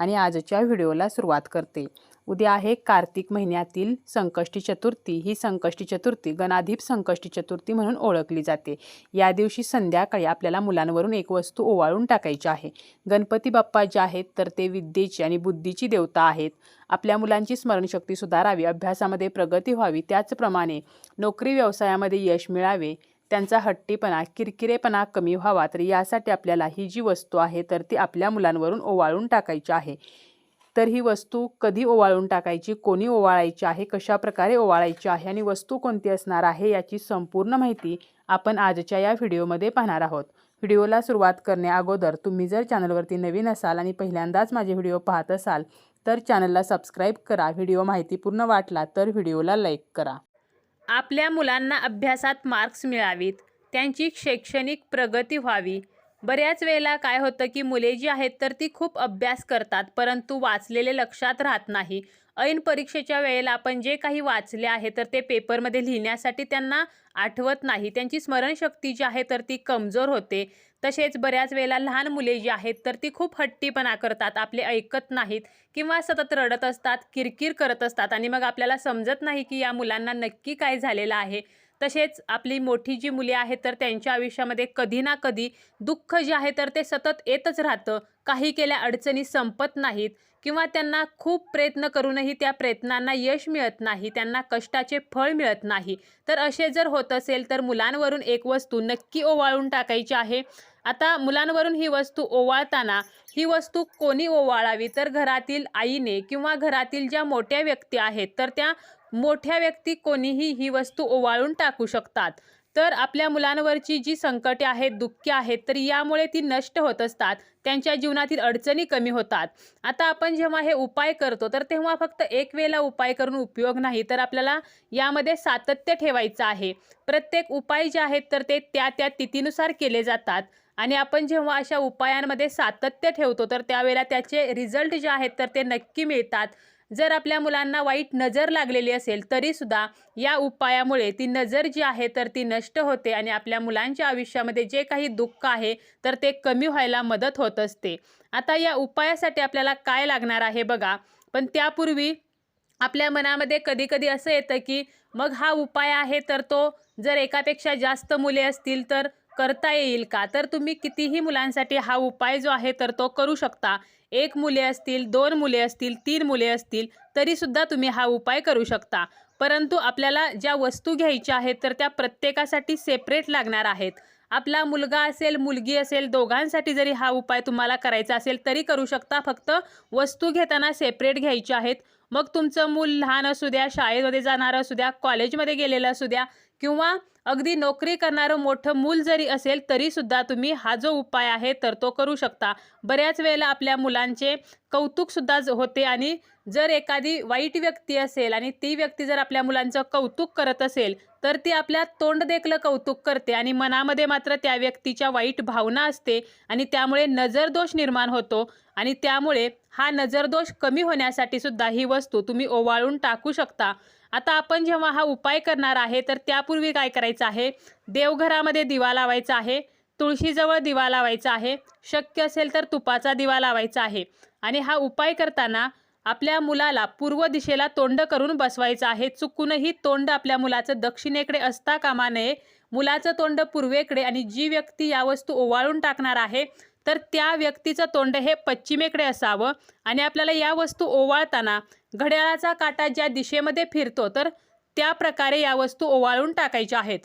आणि आजच्या व्हिडिओला सुरुवात करते. उद्या आहे कार्तिक महिन्यातील संकष्टी चतुर्थी. ही संकष्टी चतुर्थी गणाधीप संकष्टी चतुर्थी म्हणून ओळखली जाते. या दिवशी संध्याकाळी आपल्याला मुलांवरून एक वस्तू ओवाळून टाकायची आहे. गणपती बाप्पा जे आहेत तर ते विद्येची आणि बुद्धीची देवता आहेत. आपल्या मुलांची स्मरणशक्ती सुधारावी अभ्यासामध्ये प्रगती व्हावी त्याचप्रमाणे नोकरी व्यवसायामध्ये यश मिळावे त्यांचा हट्टीपणा किरकिरेपणा कमी व्हावा तर यासाठी आपल्याला ही जी वस्तू आहे तर ती आपल्या मुलांवरून ओवाळून टाकायची आहे. तर ही वस्तू कधी ओवाळून टाकायची कोणी ओवाळायची आहे कशा प्रकारे ओवाळायची आहे आणि वस्तू कोणती असणार आहे याची संपूर्ण माहिती आपण आजच्या या व्हिडिओमध्ये पाहणार आहोत. व्हिडिओला सुरुवात करण्याअगोदर तुम्ही जर चॅनलवरती नवीन असाल आणि पहिल्यांदाच माझे व्हिडिओ पाहत असाल तर चॅनलला सबस्क्राईब करा. व्हिडिओ माहितीपूर्ण वाटला तर व्हिडिओला लाईक करा. आपल्या मुलांना अभ्यासात मार्क्स मिळावीत. त्यांची शैक्षणिक प्रगती व्हावी. बऱ्याच वेळेला काय होतं की मुले जी आहेत तर ती खूप अभ्यास करतात परंतु वाचलेले लक्षात राहत नाही. ऐन परीक्षेच्या वेळेला आपण जे काही वाचले आहे तर ते पेपरमध्ये लिहिण्यासाठी त्यांना आठवत नाही. त्यांची स्मरणशक्ती जी आहे तर ती कमजोर होते. तसेच बऱ्याच वेळेला लहान मुले जी आहेत तर ती खूप हट्टीपणा करतात आपले ऐकत नाहीत किंवा सतत रडत असतात किरकिर करत असतात आणि मग आपल्याला समजत नाही की या मुलांना नक्की काय झालेलं आहे. तसेच आपली मोठी जी मुले आहेत तर त्यांच्या आयुष्यामध्ये कधी ना कधी दुःख जे आहे तर ते सतत येतच राहतं. काही केल्या अडचणी संपत नाहीत किंवा त्यांना खूप प्रयत्न करूनही त्या प्रयत्नांना यश मिळत नाही त्यांना कष्टाचे फळ मिळत नाही. तर असे जर होत असेल तर मुलांवरून एक वस्तू नक्की ओवाळून टाकायची आहे. आता मुलांवरून ही वस्तू ओवाळताना ही वस्तू कोणी ओवाळावी? तर घरातील आईने किंवा घरातील ज्या मोठ्या व्यक्ती आहेत तर त्या मोठ्या व्यक्ती कोणीही ही वस्तू ओवाळून टाकू शकतात. तर आपल्या मुलांवरची जी संकटे आहेत दुःखे आहेत तर यामुळे ती नष्ट होत असतात. त्यांच्या जीवनातील अडचणी कमी होतात. आता आपण जेव्हा हे उपाय करतो तर तेव्हा फक्त एक वेळेला उपाय करून उपयोग नाही तर आपल्याला यामध्ये सातत्य ठेवायचं आहे. प्रत्येक उपाय जे आहेत तर ते त्या त्या तिथीनुसार केले जातात. आणि आपण जेव्हा अशा उपायांमध्ये सातत्य ठेवतो तर त्यावेळेला त्याचे रिझल्ट जे आहेत तर ते नक्की मिळतात. जर आपल्या मुलांना वाईट नजर लागलेली असेल तरीसुद्धा या उपायामुळे ती नजर जी आहे तर ती नष्ट होते आणि आपल्या मुलांच्या आयुष्यामध्ये जे काही दुःख आहे तर ते कमी व्हायला मदत होत असते. आता या उपायासाठी आपल्याला काय लागणार आहे बघा. पण त्यापूर्वी आपल्या मनामध्ये कधी कधी असं येतं की मग हा उपाय आहे तर तो जर एकापेक्षा जास्त मुले असतील तर करता येईल का? तर तुम्ही कितीही मुलांसाठी हा उपाय जो आहे तर तो करू शकता. एक मुले असतील दोन मुले असतील तीन मुले असतील तरीसुद्धा तुम्ही हा उपाय करू शकता. परंतु आपल्याला ज्या वस्तू घ्यायच्या आहेत तर त्या प्रत्येकासाठी सेपरेट लागणार आहेत. आपला मुलगा असेल मुलगी असेल दोघांसाठी जरी हा उपाय तुम्हाला करायचा असेल तरी करू शकता. फक्त वस्तू घेताना सेपरेट घ्यायच्या आहेत. मग तुमचं मूल लहान असू द्या शाळेमध्ये जाणारं असू द्या कॉलेजमध्ये गेलेलं असू द्या किंवा अगदी नोकरी करणारं मोठं मूल जरी असेल तरीसुद्धा तुम्ही हा जो उपाय आहे तर तो करू शकता. बऱ्याच वेळेला आपल्या मुलांचे कौतुकसुद्धा होते आणि जर एखादी वाईट व्यक्ती असेल आणि ती व्यक्ती जर आपल्या मुलांचं कौतुक करत असेल तर ती आपल्या तोंड देखलं कौतुक करते आणि मनामध्ये मात्र त्या व्यक्तीच्या वाईट भावना असते आणि त्यामुळे नजरदोष निर्माण होतो. आणि त्यामुळे हा नजरदोष कमी होण्यासाठी सुद्धा ही वस्तू तुम्ही ओवाळून टाकू शकता. आता आपण जेव्हा हा उपाय करणार आहे तर त्यापूर्वी काय करायचं आहे? देवघरामध्ये दिवा लावायचा आहे तुळशीजवळ दिवा लावायचा आहे शक्य असेल तर तुपाचा दिवा लावायचा आहे. आणि हा उपाय करताना आपल्या मुलाला पूर्व दिशेला तोंड करून बसवायचं आहे. चुकूनही तोंड आपल्या मुलाचं दक्षिणेकडे असता कामा नये. मुलाचं तोंड पूर्वेकडे आणि जी व्यक्ती या वस्तू ओवाळून टाकणार आहे तर त्या व्यक्तीचं तोंड हे पश्चिमेकडे असावं आणि आपल्याला या वस्तू ओवाळताना घड्याळाचा काटा ज्या दिशेमध्ये फिरतो तर त्या प्रकारे या वस्तू ओवाळून टाकायच्या आहेत.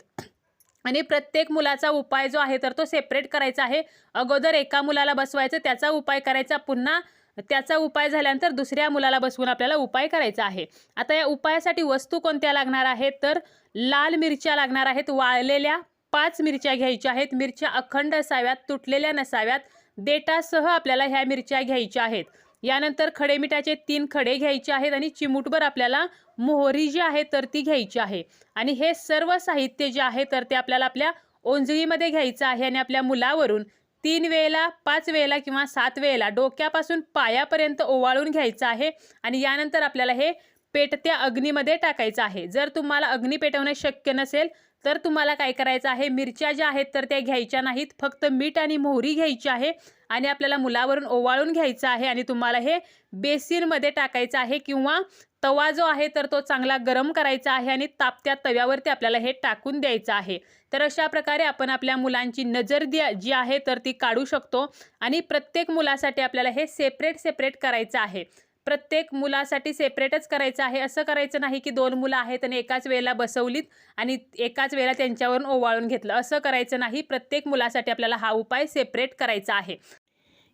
आणि प्रत्येक मुलाचा उपाय जो आहे तर तो सेपरेट करायचा आहे. अगोदर एका मुलाला बसवायचं त्याचा उपाय करायचा पुन्हा त्याचा उपाय झाल्यानंतर दुसऱ्या मुलाला बसवून आपल्याला उपाय करायचा आहे. आता या उपायासाठी वस्तू कोणत्या लागणार आहेत? तर लाल मिरच्या लागणार आहेत. वाळलेल्या पाच मिरच्या घ्यायच्या आहेत. मिरच्या अखंड असाव्यात तुटलेल्या नसाव्यात. देटासह आपल्याला ह्या मिरच्या घ्यायच्या आहेत. यानंतर खडे मिठाचे तीन खडे घ्यायचे आहेत आणि चिमूटभर आपल्याला मोहरी जी आहे तर ती घ्यायची आहे. आणि हे सर्व साहित्य जे आहे तर ते आपल्याला आपल्या ओंजळीमध्ये घ्यायचं आहे आणि आपल्या मुलावरून तीन वेळेला पाच वेळेला किंवा सात वेळेला डोक्यापासून पायापर्यंत ओवाळून घ्यायचं आहे. आणि यानंतर आपल्याला हे पेटत्या अग्नीमध्ये टाकायचं आहे. जर तुम्हाला अग्नी पेटवणं शक्य नसेल तर तुम्हाला काय करायचं आहे? मिरच्या ज्या आहेत तर त्या घ्यायच्या नाहीत. फक्त मीठ आणि मोहरी घ्यायची आहे आणि आपल्याला मुलावरून ओवाळून घ्यायचं आहे आणि तुम्हाला हे बेसिनमध्ये टाकायचं आहे किंवा तवा जो आहे तर तो चांगला गरम करायचा आहे आणि तापत्या तव्यावरती आपल्याला हे टाकून द्यायचं आहे. तर अशा प्रकारे आपण आपल्या मुलांची नजर द्या जी आहे तर ती काढू शकतो आणि प्रत्येक मुलासाठी आपल्याला हे सेपरेट सेपरेट करायचं आहे. प्रत्येक मुलासाठी सेपरेटच करायचं आहे. असं करायचं नाही की दोन मुलं आहेत आणि एकाच वेळेला बसवलीत आणि एकाच वेळेला त्यांच्यावरून ओवाळून घेतलं. असं करायचं नाही. प्रत्येक मुलासाठी आपल्याला हा उपाय सेपरेट करायचा आहे.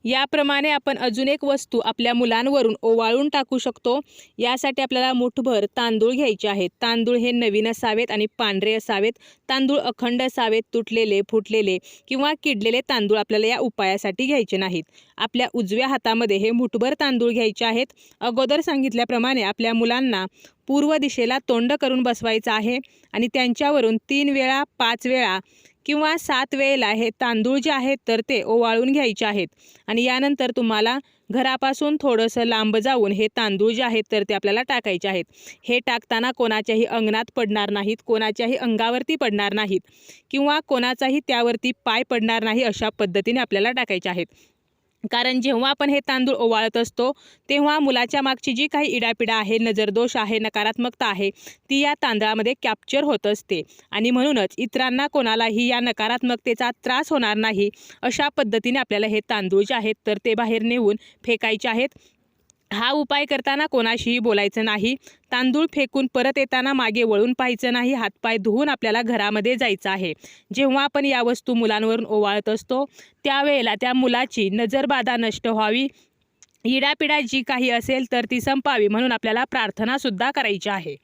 याप्रमाणे आपण अजून एक वस्तू आपल्या मुलांवरून ओवाळून टाकू शकतो. यासाठी आपल्याला मुठभर तांदूळ घ्यायचे आहेत. तांदूळ हे नवीन असावेत आणि पांढरे असावेत. तांदूळ अखंड असावेत तुटलेले फुटलेले किंवा किडलेले तांदूळ आपल्याला या उपायासाठी घ्यायचे नाहीत. आपल्या उजव्या हातामध्ये हे मुठभर तांदूळ घ्यायचे आहेत. अगोदर सांगितल्याप्रमाणे आपल्या मुलांना पूर्व दिशेला तोंड करून बसवायचं आहे आणि त्यांच्यावरून तीन वेळा पाच वेळा किंवा सात वेळेला हे तांदूळ जे आहेत तर ते ओवाळून घ्यायचे आहेत. आणि यानंतर तुम्हाला घरापासून थोडंसं लांब जाऊन हे तांदूळ जे आहेत तर ते आपल्याला टाकायचे आहेत. हे टाकताना कोणाच्याही अंगणात पडणार नाहीत कोणाच्याही अंगावरती पडणार नाहीत किंवा कोणाचाही त्यावरती पाय पडणार नाही अशा पद्धतीने आपल्याला टाकायचे आहेत. कारण जेव्हा आपण हे तांदूळ ओवाळत असतो तेव्हा मुलाच्या मागची जी काही इडापिडा आहे नजरदोष आहे नकारात्मकता आहे ती या तांदळामध्ये कॅप्चर होत असते. आणि म्हणूनच इतरांना कोणालाही या नकारात्मकतेचा त्रास होणार नाही अशा पद्धतीने आपल्याला हे तांदूळ जे आहेत तर ते बाहेर नेऊन फेकायचे आहेत. हा उपाय करताना कोणाशीही बोलायचं नाही. तांदूळ फेकून परत येताना मागे वळून पाहायचं नाही हातपाय धुवून आपल्याला घरामध्ये जायचं आहे. जेव्हा आपण या वस्तू मुलांवरून ओवाळत असतो त्यावेळेला त्या मुलाची नजरबाधा नष्ट व्हावी. इडापिडा जी काही असेल तर ती संपावी म्हणून आपल्याला प्रार्थनासुद्धा करायची आहे.